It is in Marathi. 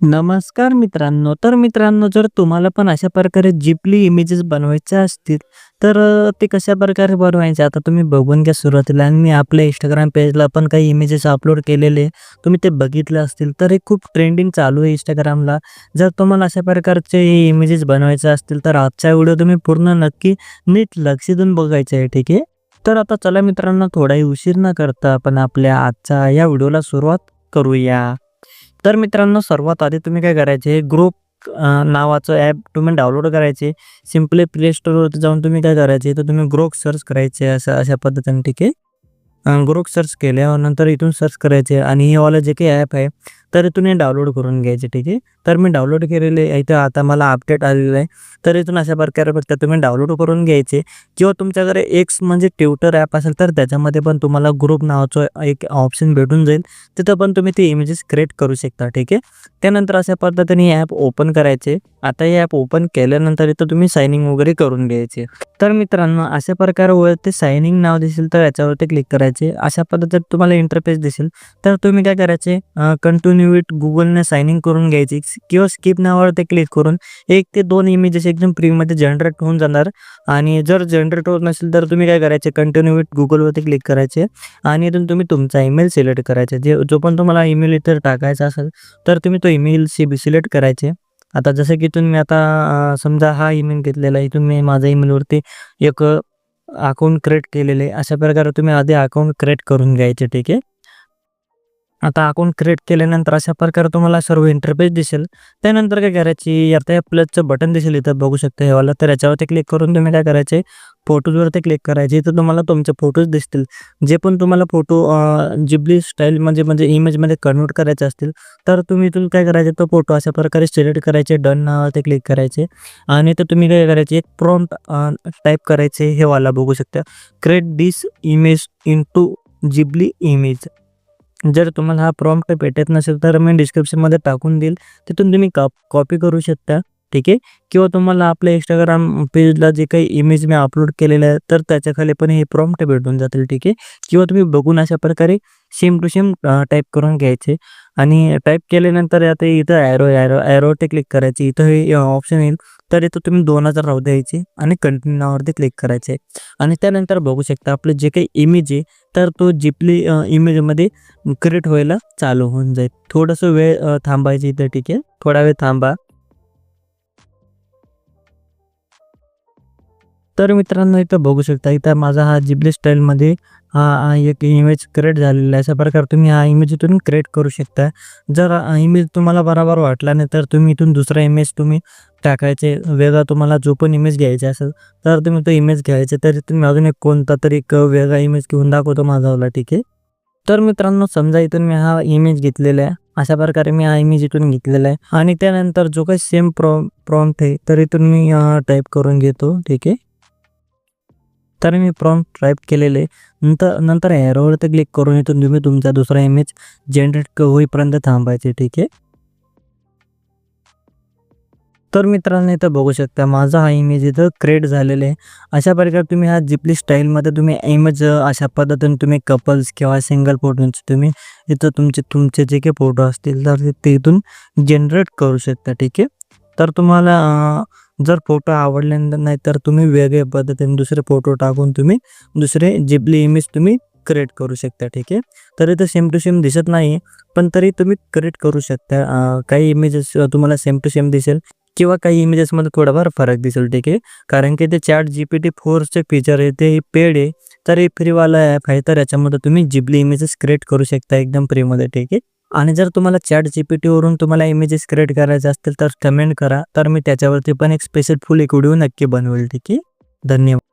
नमस्कार मित्रांनो. तर मित्रांनो जर तुम्हाला पण अशा प्रकारे जिपली इमेजेस बनवायच्या असतील, तर ते कशा प्रकारे बनवायचे आता तुम्ही बघून घ्या सुरुवातीला आणि मी आपल्या इंस्टाग्राम पेजला पण काही इमेजेस अपलोड केलेले. तुम्ही ते बघितले असतील. तर हे खूप ट्रेंडिंग चालू आहे इंस्टाग्रामला जर तुम्हाला अशा प्रकारचे इमेजेस बनवायचे असतील, तर आजचा व्हिडिओ तुम्ही पूर्ण नक्की नीट लक्ष देऊन बघायचं आहे. ठीक आहे. तर आता चला मित्रांनो थोडाही उशीर न करता आपण आपल्या आजच्या या व्हिडिओला सुरुवात करूया. तर मित्रांनो सर्वात आधी तुम्ही काय करायचे ग्रुप नावाचं ॲप तुम्ही डाउनलोड करायचे. सिम्पली प्ले स्टोरवरती जाऊन तुम्ही काय करायचे तर तुम्ही ग्रोक सर्च करायचे असं अशा पद्धतीने ठीक आहे. ग्रुप ग्रोक सर्च केल्यानंतर इथून सर्च करायचे आणि हे वालं जे काही ॲप आहे, तर इथून हे डाउनलोड करून घ्यायचे. ठीक आहे. तर मी डाउनलोड केलेले इथं आता मला अपडेट आलेलं आहे. तर इथून अशा प्रकारे फक्त तुम्ही डाउनलोड करून घ्यायचे किंवा तुमच्याकडे एक्स म्हणजे ट्विटर ॲप असेल, तर त्याच्यामध्ये पण तुम्हाला ग्रुप नावाचं एक ऑप्शन भेटून जाईल. तिथं पण तुम्ही ते इमेजेस क्रिएट करू शकता. ठीक आहे. त्यानंतर अशा पद्धतीने हे ॲप ओपन करायचे. आता हे ॲप ओपन केल्यानंतर इथं तुम्ही सायनिंग वगैरे करून घ्यायचे. तर मित्रांनो अशा प्रकारे वरती ते सायनिंग नाव दिसेल, तर याच्यावरती क्लिक करायचे. अशा पद्धतीत तुम्हाला इंटरफेस दिसेल. तर तुम्ही काय करायचे कंटिन्यू विथ गुगलने साइन इन करून घ्यायची किंवा स्किप नावावरती क्लिक करून एक ते दोन इमेजेस एकदम फ्रीमध्ये जनरेट होऊन जाणार आणि जर जनरेट होत नसेल, तर तुम्ही काय करायचे कंटिन्यू विथ गुगलवरती क्लिक करायचे आणि इथून तुम्ही तुमचा ईमेल सिलेक्ट करायचे जे जो पण तुम्हाला ईमेल इतर टाकायचा असेल, तर तुम्ही तो ईमेल सी सिलेक्ट करायचे. आता जसं की इथून मी आता समजा हा ईमेल घेतलेला आहे. इथून मी माझ्या ईमेलवरती एक अकाउंट क्रिएट केलेले आहे. अशा प्रकारे तुम्ही आधी अकाउंट क्रिएट करून घ्यायचे. ठीक आहे. आता अकाउंट क्रिएट केल्यानंतर अशा प्रकारे तुम्हाला सर्व इंटरफेस दिसेल. त्यानंतर काय करायची आता या प्लसचं बटन दिसेल इथं बघू शकता हे वाला तर याच्यावरती क्लिक करून तुम्ही काय करायचे फोटोजवरती क्लिक करायचे. इथं तुम्हाला तुमचे फोटोज दिसतील. जे पण तुम्हाला फोटो जिबली स्टाईल म्हणजे म्हणजे इमेजमध्ये कन्व्हर्ट करायचे असतील, तर तुम्ही इथून काय करायचे तो फोटो अशा प्रकारे सिलेक्ट करायचे. डन नावावरती क्लिक करायचे आणि तर तुम्ही काय करायचे एक प्रॉम्प्ट टाईप करायचे हे वाला बघू शकता. Create this image into Ghibli image. जर तुम्हाला हा प्रॉम्प्ट भेटत नसेल, तर मी डिस्क्रिप्शनमध्ये टाकून देईल. तिथून तुम्ही कॉप कॉपी करू शकता. ठीक आहे. किंवा तुम्हाला आपल्या इंस्टाग्राम पेजला जे काही इमेज मी अपलोड केलेलं आहे, तर त्याच्याखाली पण हे प्रॉम्प्ट भेटून जातील. ठीक आहे. किंवा तुम्ही बघून अशा प्रकारे सेम टू सेम टाईप करून घ्यायचे आणि टाईप केल्यानंतर आता इथं ॲरो ॲरो ॲरोवरती क्लिक करायची. इथं हे ऑप्शन येईल. तर इथं तुम्ही दोन हजार राहू द्यायचे आणि कंटिन्यूवरती क्लिक करायचे आणि त्यानंतर बघू शकता आपलं जे काही इमेज आहे, तर तो जिपली इमेजमध्ये क्रिएट व्हायला चालू होऊन जाईल. थोडंसं वेळ थांबायची इथं. ठीक आहे. थोडा वेळ थांबा. तर मित्रांनो इथं बघू शकता. इथं माझा हा जिबली स्टाईलमध्ये हा एक इमेज क्रिएट झालेला आहे. अशा प्रकारे तुम्ही हा इमेज इथून क्रिएट करू शकता. जर इमेज तुम्हाला बरोबर वाटला नाही, तर तुम्ही इथून दुसरा इमेज तुम्ही टाकायचे. वेगळा तुम्हाला जो पण इमेज घ्यायचा असेल, तर तुम्ही तो इमेज घ्यायचा. तर इथून अजून एक कोणता तरी एक वेगळा इमेज घेऊन दाखवतो माझावाला. ठीक आहे. तर मित्रांनो समजा इथून मी हा इमेज घेतलेला आहे. अशा प्रकारे मी हा इमेज इथून घेतलेला आहे आणि त्यानंतर जो काही सेम प्रॉ प्रॉम्प्ट आहे, तर इथून मी टाईप करून घेतो. ठीक आहे. तर मी प्रॉम्प्ट टाइप केलेले नंतर नंतर नंतर ॲरोवरती क्लिक करून इथून तुम्ही तुमचा दुसरा इमेज जनरेट होईपर्यंत थांबायचे. ठीक आहे. तर मित्रांनो इथं बघू शकता माझा हा इमेज इथं क्रिएट झालेला आहे. अशा प्रकारे तुम्ही हा जिपली स्टाईलमध्ये तुम्ही इमेज अशा पद्धतीने तुम्ही कपल्स किंवा सिंगल फोटोंचे तुम्ही इथं तुमचे तुमचे जे काही फोटो असतील, तर ते इथून जनरेट करू शकता. ठीक आहे. तर तुम्हाला जर फोटो आवडले नाही, तर तुम्ही वेगळ्या पद्धतीने दुसरे फोटो टाकून तुम्ही दुसरे जिबली इमेज तुम्ही क्रिएट करू शकता. ठीक आहे. तर सेम टू सेम दिसत नाही, पण तरी तुम्ही क्रिएट करू शकता. काही इमेजेस तुम्हाला सेम टू सेम दिसेल किंवा काही इमेजेसमध्ये थोडाफार फरक दिसेल. ठीक आहे. कारण की ते चॅट जी पी टी फोरचे फीचर आहे ते पेड आहे. तर हे फ्रीवाला ॲप आहे. तर याच्यामध्ये तुम्ही जिबली इमेजेस क्रिएट करू शकता एकदम फ्रीमध्ये. ठीक आहे. आणि जर तुम्हाला चॅट ChatGPTवरून तुम्हाला इमेजेस क्रिएट करायचे असतील, तर कमेंट करा. तर मी त्याच्यावरती पण एक स्पेशल फुल एक व्हिडिओ नक्की बनवेल. ठीक आहे. धन्यवाद.